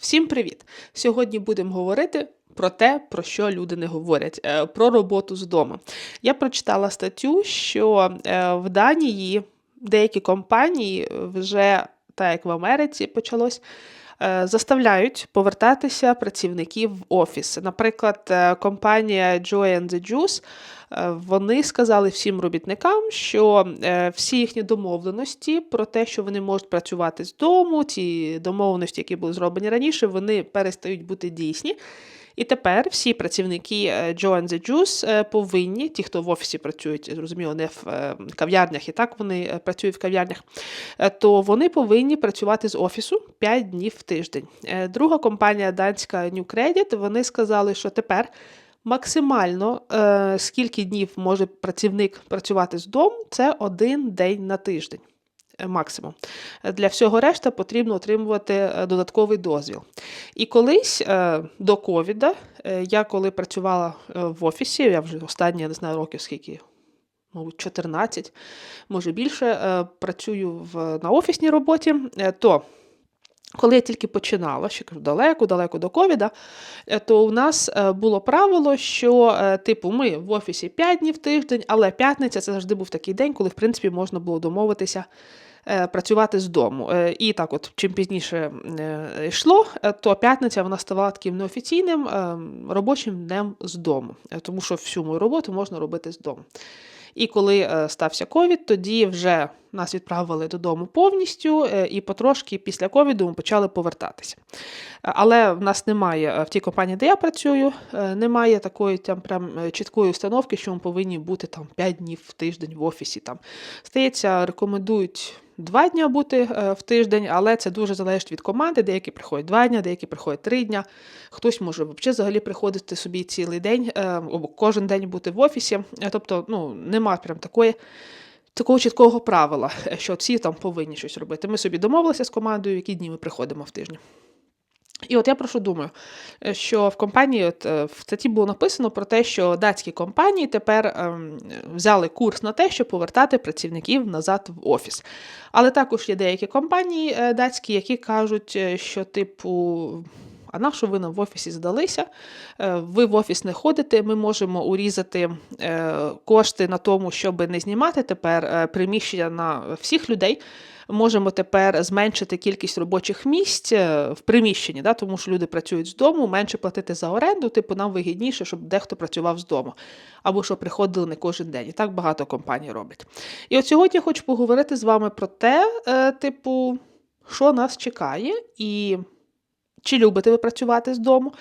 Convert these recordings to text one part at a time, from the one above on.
Всім привіт! Сьогодні будемо говорити про те, про що люди не говорять, е, про роботу з дому. Я прочитала статтю, що е, в Данії деякі компанії вже, так як в Америці почалось, заставляють повертатися працівників в офіс. Наприклад, е, компанія Joy and the Juice Е, Вони сказали всім робітникам, що е, всі їхні домовленості про те, що вони можуть працювати з дому, ті домовленості, які були зроблені раніше, вони перестають бути дійсні. І тепер всі працівники е, Joe and the Juice е, повинні, ті, хто в офісі працюють, зрозуміло, не в е, кав'ярнях, і так вони працюють в кав'ярнях, то вони повинні працювати з офісу 5 днів в тиждень. Друга компанія данська New Credit, вони сказали, що тепер максимально скільки днів може працівник працювати з дому, це один день на тиждень. Е, Максимум. Для всього решта потрібно отримувати е, додатковий дозвіл. І колись е, до ковіда, я коли працювала в офісі, я вже останні, не знаю років скільки, мабуть, 14, може більше, працюю в, на офісній роботі, то коли я тільки починала, ще кажу, далеко, далеко до ковіда, то у нас було правило, що, типу, ми в офісі 5 днів в тиждень, але п'ятниця це завжди був такий день, коли, в принципі, можна було домовитися працювати з дому. Е, І так, от, чим пізніше е, йшло, е, то п'ятниця вона ставала таким неофіційним е, робочим днем з дому, Е, тому що всю мою роботу можна робити з дому. І коли е, стався ковід, тоді вже нас відправили додому повністю, е, і потрошки після ковіду ми почали повертатися. Е, Але в нас немає е, в тій компанії, де я працюю, е, немає такої там прям е, чіткої установки, що ми повинні бути там 5 днів в тиждень в офісі. Там стається, рекомендують. Два дні бути е, в тиждень, але це дуже залежить від команди. Деякі приходять два дні, деякі приходять три дні. Хтось може взагалі приходити собі цілий день, е, або кожен день бути в офісі. Е, Тобто, ну нема прям такої. Такого чіткого правила, що всі там повинні щось робити. Ми собі домовилися з командою, які дні ми приходимо в тижні. І от я про що думаю, е, що в компанії, от е, в статті було написано про те, що датські компанії тепер ем, взяли курс на те, щоб повертати працівників назад в офіс. Але також є деякі компанії е, датські, які кажуть, що, типу, а на що ви нам в офісі здалися? Е, Ви в офіс не ходите, ми можемо урізати е, кошти на тому, щоб не знімати тепер е, приміщення на всіх людей. Можемо тепер зменшити кількість робочих місць в приміщенні, да, тому що люди працюють з дому, менше платити за оренду, типу нам вигідніше, щоб дехто працював з дому, або щоб приходили не кожен день. І так багато компаній роблять. І от сьогодні я хочу поговорити з вами про те, типу, що нас чекає, і чи любите ви працювати з дому.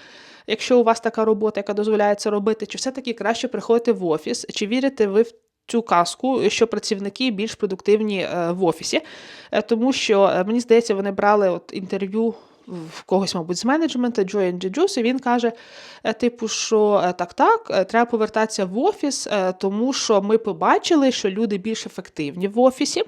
Якщо у вас така робота, яка дозволяє це робити, чи все-таки краще приходити в офіс, чи вірите ви в цю казку, що працівники більш продуктивні е, в офісі, Е, тому що е, мені здається, вони брали от інтерв'ю в когось, мабуть, з менеджменту Joy Juice, і він каже, е, типу, що е, так, так, е, треба повертатися в офіс, е, тому що ми побачили, що люди більш ефективні в офісі.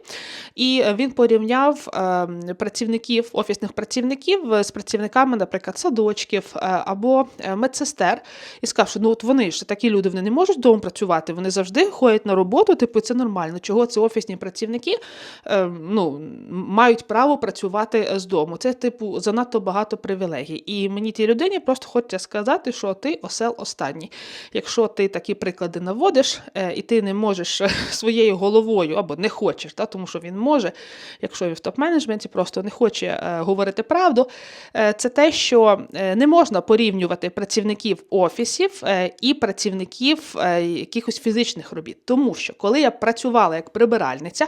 І е, він порівняв е, працівників, офісних працівників е, з працівниками, наприклад, садочків е, або е, медсестер, і сказав, що ну от вони ж такі люди, вони не можуть вдома працювати, вони завжди ходять на роботу, типу, це нормально. Чого це офісні працівники е, ну, мають право працювати з дому? Це, типу, занадто багато привілегій. І мені тій людині просто хочеться сказати, що ти осел останній. Якщо ти такі приклади наводиш, е, і ти не можеш е, своєю головою або не хочеш, та, тому що він може, якщо він в топ-менеджменті, просто не хоче е, говорити правду, це те, що не можна порівнювати працівників офісів і працівників якихось фізичних робіт. Тому що коли я працювала як прибиральниця,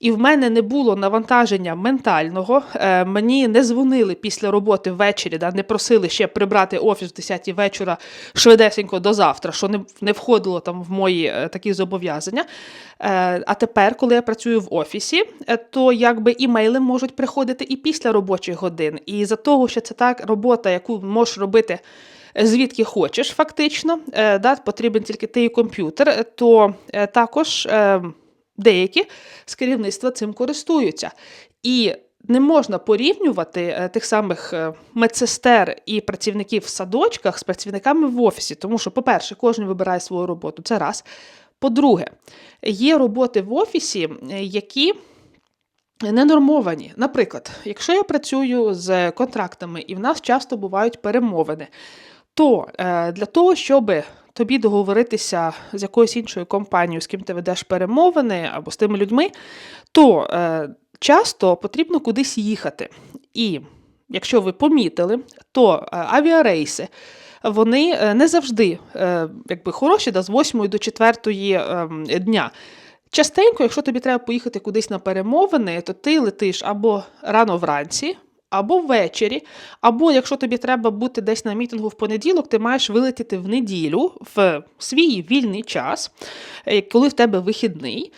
і в мене не було навантаження ментального. Е, мені не дзвонили після роботи ввечері, да, не просили ще прибрати офіс в 10 вечора швидесенько до завтра, що не, не входило там в мої е, такі зобов'язання. Е, а тепер, коли я працюю в офісі, то якби імейли можуть приходити і після робочих годин. І за того, що це так робота, яку можеш робити. Звідки хочеш, фактично, да, потрібен тільки ти і комп'ютер, то також е, деякі з керівництва цим користуються. І не можна порівнювати е, тих самих е, медсестер і працівників в садочках з працівниками в офісі, тому що, по-перше, кожен вибирає свою роботу. Це раз. По-друге, є роботи в офісі, е, які ненормовані. Наприклад, якщо я працюю з контрактами і в нас часто бувають перемовини, то для того, щоб тобі договоритися з якоюсь іншою компанією, з ким ти ведеш перемовини або з тими людьми, то е, часто потрібно кудись їхати. І якщо ви помітили, то е, авіарейси. Вони е, не завжди е, якби, хороші, да, з 8 до 4 ем, дня. Частенько, якщо тобі треба поїхати кудись на перемовини, то ти летиш або рано вранці, або ввечері, або якщо тобі треба бути десь на мітингу в понеділок, ти маєш вилетіти в неділю в свій вільний час, е, коли в тебе вихідний.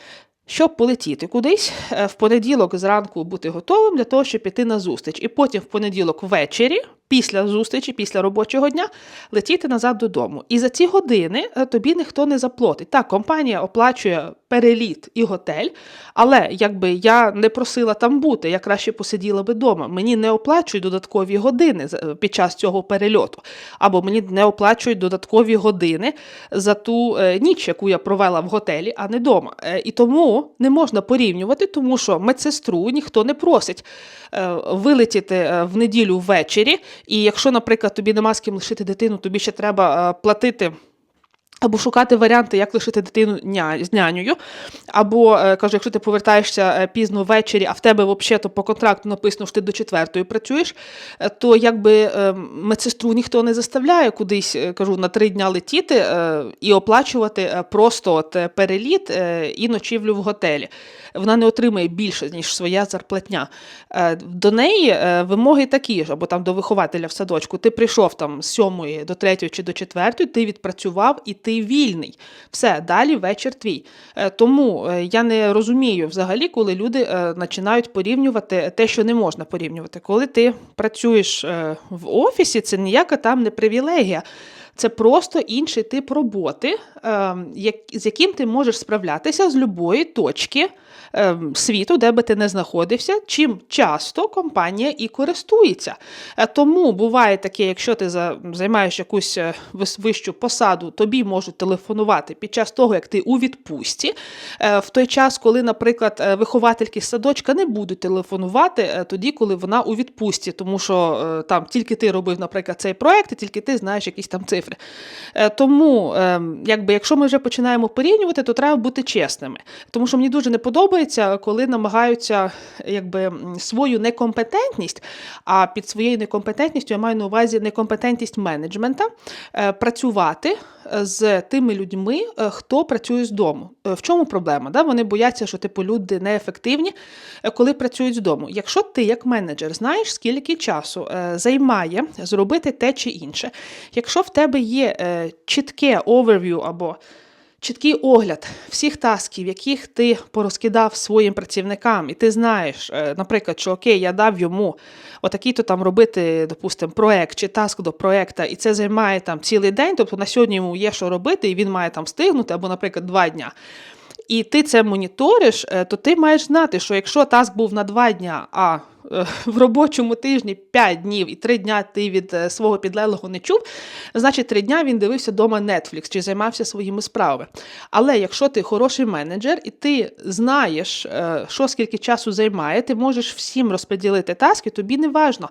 Щоб полетіти кудись, е, в понеділок зранку бути готовим для того, щоб піти на зустріч, і потім в понеділок ввечері, після зустрічі, після робочого дня, летіти назад додому. І за ці години е, тобі ніхто не заплатить. Так, компанія оплачує переліт і готель, але якби я не просила там бути, я краще посиділа би вдома. Мені не оплачують додаткові години під час цього перельоту, або мені не оплачують додаткові години за ту е, ніч, яку я провела в готелі, а не вдома. І тому не можна порівнювати, тому що медсестру ніхто не просить е, вилетіти е, в неділю ввечері. І якщо, наприклад, тобі нема з ким лишити дитину, тобі ще треба е, платити. Або шукати варіанти, як лишити дитину ня- з нянею, або е, кажу, якщо ти повертаєшся е, пізно ввечері, а в тебе взагалі по контракту написано, що ти до четвертої працюєш, е, то якби медсестру ніхто не заставляє кудись, кажу, на три дня летіти і оплачувати просто от переліт і ночівлю в готелі. Вона не отримує більше, ніж своя зарплатня. До неї вимоги такі ж, або там до вихователя в садочку. Ти прийшов там з сьомої до третьої чи до четвертої, ти відпрацював і ти вільний. Все, далі вечір твій. Е, Тому е, я не розумію взагалі, коли люди е, починають порівнювати те, що не можна порівнювати. Коли ти працюєш в офісі, це ніяка там не привілегія. Це просто інший тип роботи, е, з яким ти можеш справлятися з будь-якої точки е, світу, де би ти не знаходився, чим часто компанія і користується. Е, Тому буває таке, якщо ти займаєш якусь е, вищу посаду, тобі можуть телефонувати під час того, як ти у відпустці, е, в той час, коли, наприклад, виховательки садочка не будуть телефонувати тоді, коли вона у відпустці, тому що там тільки ти робив, наприклад, цей проект, і тільки ти знаєш якісь там цифри. Е, Тому, е, якби, якщо ми вже починаємо порівнювати, то треба бути чесними. Тому що мені дуже не подобається, коли намагаються якби, свою некомпетентність, а під своєю некомпетентністю я маю на увазі некомпетентність менеджмента, е, працювати е, з тими людьми, хто працює з дому. Е, В чому проблема? Да? Вони бояться, що типу люди неефективні, е, коли працюють з дому. Якщо ти, як менеджер, знаєш, скільки часу е, займає зробити те чи інше, якщо в тебе є чітке overview або чіткий огляд всіх тасків, яких ти порозкидав своїм працівникам, і ти знаєш, е, наприклад, що окей, я дав йому отакий-то там робити, допустимо, проект чи таск до проекта, і це займає там цілий день, тобто на сьогодні йому є що робити, і він має там встигнути, або, наприклад, два дня. І ти це моніториш, е, то ти маєш знати, що якщо таск був на два дня, а в робочому тижні 5 днів і 3 дня ти від е, свого підлеглого не чув, значить 3 дня він дивився вдома Netflix чи займався своїми справами. Але якщо ти хороший менеджер і ти знаєш, е, що скільки часу займає, ти можеш всім розподілити таски, тобі не важно,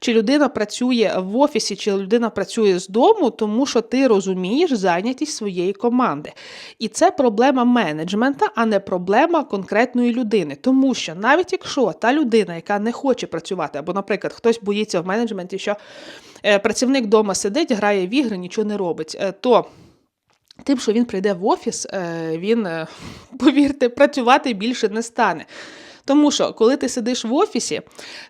чи людина працює в офісі, чи людина працює з дому, тому що ти розумієш зайнятість своєї команди. І це проблема менеджмента, а не проблема конкретної людини. Тому що навіть якщо та людина, яка не хоче працювати, або, наприклад, хтось боїться в менеджменті, що е, працівник вдома сидить, грає в ігри, нічого не робить, е, то Тим, що він прийде в офіс, е, він, повірте, працювати більше не стане. Тому що, коли ти сидиш в офісі,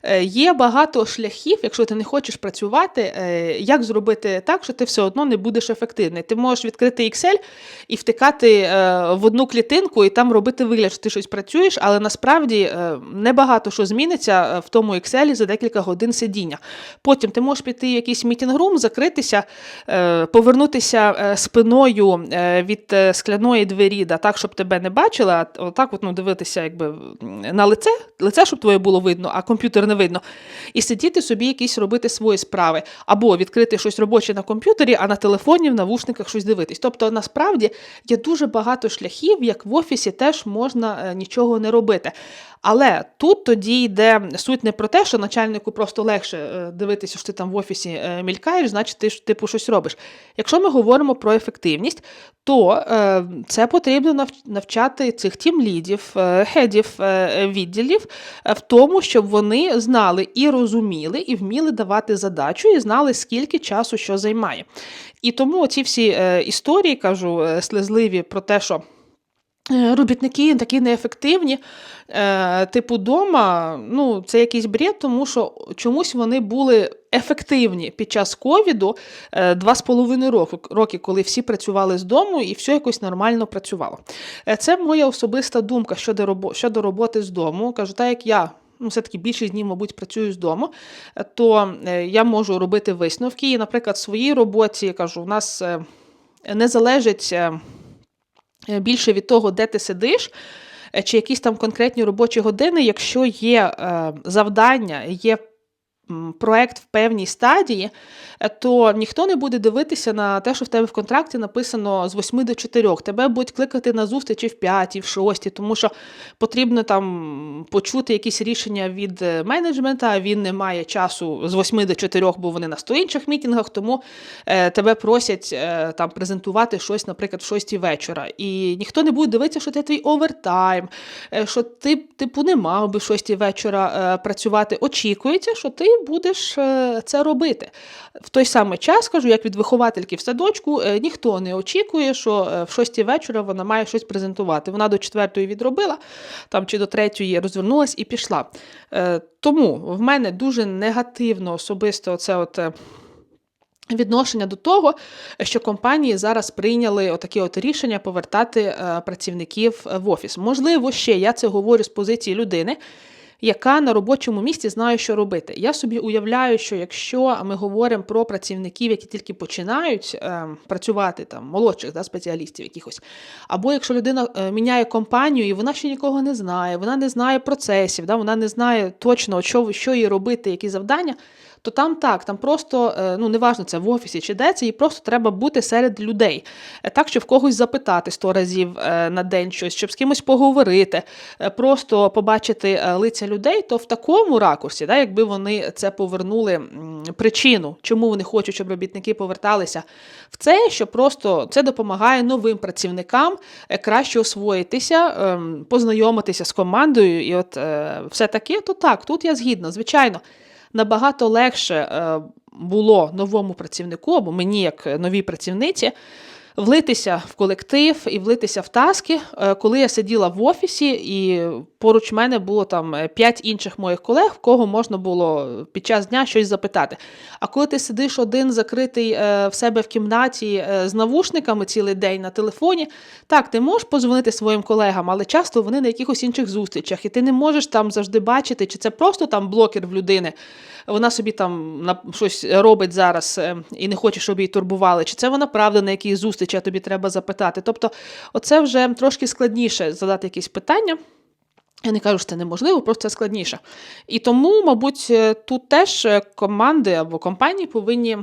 е, є багато шляхів, якщо ти не хочеш працювати, е, як зробити так, що ти все одно не будеш ефективний. Ти можеш відкрити Excel і втикати е, в одну клітинку і там робити вигляд, що ти щось працюєш, але насправді небагато що зміниться в тому Excel за декілька годин сидіння. Потім ти можеш піти в якийсь мітінг-рум, закритися, повернутися спиною від скляної двері, так, щоб тебе не бачили, а отак от, ну, дивитися якби, на лице, лице, щоб твоє було видно, а комп'ютер не видно. І сидіти собі якісь робити свої справи, або відкрити щось робоче на комп'ютері, а на телефоні, в навушниках щось дивитись. Тобто, насправді є дуже багато шляхів, як в офісі теж можна е, нічого не робити. Але тут тоді йде суть не про те, що начальнику просто легше е, дивитися, що ти там в офісі е, мількаєш, значить ти ж типу щось робиш. Якщо ми говоримо про ефективність, то е, це потрібно нав- навчати цих тімлідів, хедів відділів в тому, щоб вони знали і розуміли, і вміли давати задачу, і знали, скільки часу що займає. І тому ці всі історії, кажу, слезливі про те, що. Е, Робітники такі неефективні, е, типу дома, ну це якийсь бред, тому що чомусь вони були ефективні під час ковіду е, два з половиною роки, коли всі працювали з дому і все якось нормально працювало. Це моя особиста думка щодо робо- щодо роботи з дому. Кажу, так як я. Ну, все-таки більшість днів, мабуть, працюю з дому, то я можу робити висновки. І, наприклад, в своїй роботі кажу, у нас не залежить більше від того, де ти сидиш, е, чи якісь там конкретні робочі години, якщо є е, завдання, є проект в певній стадії, е, то ніхто не буде дивитися на те, що в тебе в контракті написано з 8 до 4. Тебе будуть кликати на зустрічі в 5, в 6, тому що потрібно там почути якісь рішення від е, менеджмента, він не має часу з 8 до 4, бо вони на 100 інших мітингах, тому е, тебе просять там презентувати щось, наприклад, в 6 вечора. І ніхто не буде дивитися, що це твій овертайм, що ти, типу, не мав би в 6 вечора працювати. Очікується, що ти будеш е, це робити. В той самий час, кажу, як від виховательки в садочку, е, ніхто не очікує, що е, в 6 вечора вона має щось презентувати. Вона до 4 відробила, там чи до 3 розвернулась і пішла. Тому в мене дуже негативно особисто це от. Відношення до того, що компанії зараз прийняли отакі от рішення повертати працівників в офіс. Можливо, ще я це говорю з позиції людини, яка на робочому місці знає, що робити. Я собі уявляю, що якщо ми говоримо про працівників, які тільки починають е, працювати, там молодших да, спеціалістів якихось, або якщо людина е, міняє компанію і вона ще нікого не знає, вона не знає процесів, да, вона не знає точно, що, що їй робити, які завдання. То там так, там просто е, ну неважно, це в офісі чи де це, їй просто треба бути серед людей, Е, так щоб в когось запитати сто разів е, на день щось, щоб з кимось поговорити, просто побачити лиця людей, то в такому ракурсі, да, якби вони це повернули причину, чому вони хочуть, щоб робітники поверталися в це, що просто це допомагає новим працівникам краще освоїтися, ем, познайомитися з командою, і от все таке, то так, тут я згідна, звичайно набагато легше е, було новому працівнику або мені, як новій працівниці, влитися в колектив і влитися в таски, е, коли я сиділа в офісі, і поруч мене було там е, п'ять інших моїх колег, в кого можна було під час дня щось запитати. А коли ти сидиш один закритий е, в себе в кімнаті з навушниками цілий день на телефоні, так, ти можеш позвонити своїм колегам, але часто вони на якихось інших зустрічах, і ти не можеш там завжди бачити, чи це просто там блокер в людини. Вона собі там на щось робить зараз е, і не хоче, щоб її турбували, чи це вона правда на якій зустрічі, а тобі треба запитати. Тобто, оце вже трошки складніше задати якісь питання. Я не кажу, що це неможливо, просто це складніше. І тому, мабуть, е, тут теж е, команди або компанії повинні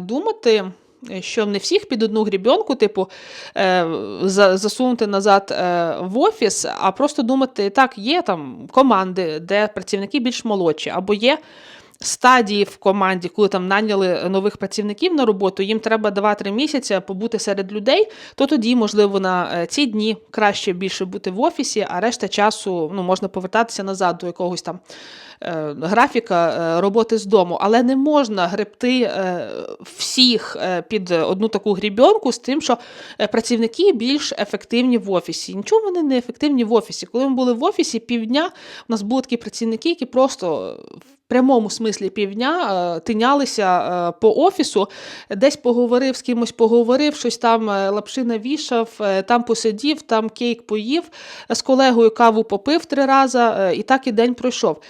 думати. Що не всіх під одну грібенку, типу, за- засунути назад в офіс, а просто думати, так, є там команди, де працівники більш молодші, або є стадії в команді, коли там наняли нових працівників на роботу, їм треба 2-3 місяці побути серед людей, то тоді, можливо, на е, ці дні краще більше бути в офісі, а решта часу ну, можна повертатися назад до якогось там графіка е, роботи з дому. Але не можна гребти е, всіх е, під одну таку грібенку з тим, що е, працівники більш ефективні в офісі. Нічого вони не ефективні в офісі. Коли ми були в офісі півдня, у нас були такі працівники, які просто в прямому смислі півдня е, тинялися е, по офісу, десь поговорив з кимось, поговорив, щось там е, лапши навішав, е, там посидів, там кейк поїв, е, з колегою каву попив три рази, е, і так і день пройшов.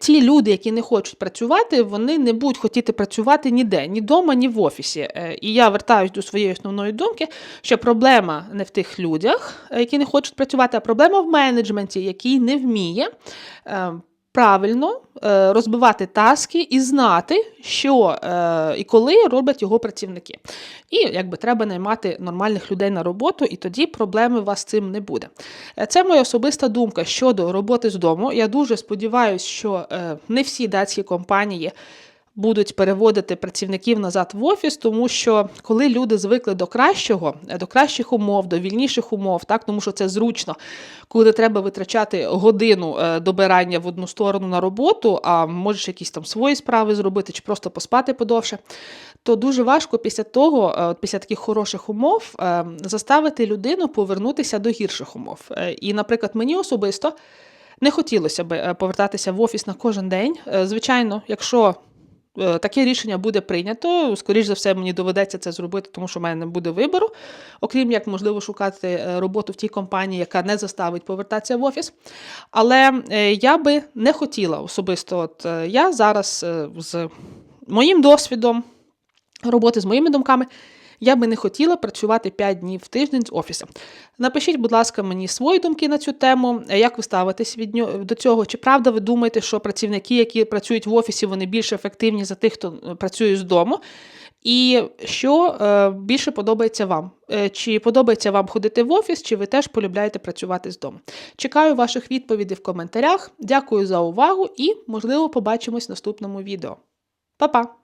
Е, ті люди, які не хочуть працювати, вони не будуть хотіти працювати ніде, ні вдома, ні в офісі. Е, І я вертаюсь до своєї основної думки, що проблема не в тих людях, е, які не хочуть працювати, а проблема в менеджменті, який не вміє. Правильно е, розбивати таски і знати, що е, і коли роблять його працівники. І якби треба наймати нормальних людей на роботу, і тоді проблеми у вас з цим не буде. Е, Це моя особиста думка щодо роботи з дому. Я дуже сподіваюся, що не всі датські компанії будуть переводити працівників назад в офіс, тому що коли люди звикли до кращого, е, до кращих умов, до вільніших умов, так тому що це зручно, коли треба витрачати годину е, добирання в одну сторону на роботу, а можеш якісь там свої справи зробити чи просто поспати подовше. То дуже важко після того, е, після таких хороших умов, заставити людину повернутися до гірших умов. І, наприклад, мені особисто не хотілося б повертатися в офіс на кожен день. Звичайно, якщо таке рішення буде прийнято, скоріш за все, мені доведеться це зробити, тому що в мене не буде вибору, окрім як можливо шукати е, роботу в тій компанії, яка не заставить повертатися в офіс. Але е, я би не хотіла особисто. От е, я зараз е, з моїм досвідом роботи з моїми думками. Я би не хотіла працювати 5 днів в тиждень з офісу. Напишіть, будь ласка, мені свої думки на цю тему. Е, Як ви ставитесь від нього до цього? Чи правда ви думаєте, що працівники, які працюють в офісі, вони більш ефективні за тих, хто е, працює з дому? І що е, більше подобається вам? Чи подобається вам ходити в офіс, чи ви теж полюбляєте працювати з дому? Чекаю ваших відповідей в коментарях. Дякую за увагу і, можливо, побачимось в наступному відео. Па-па!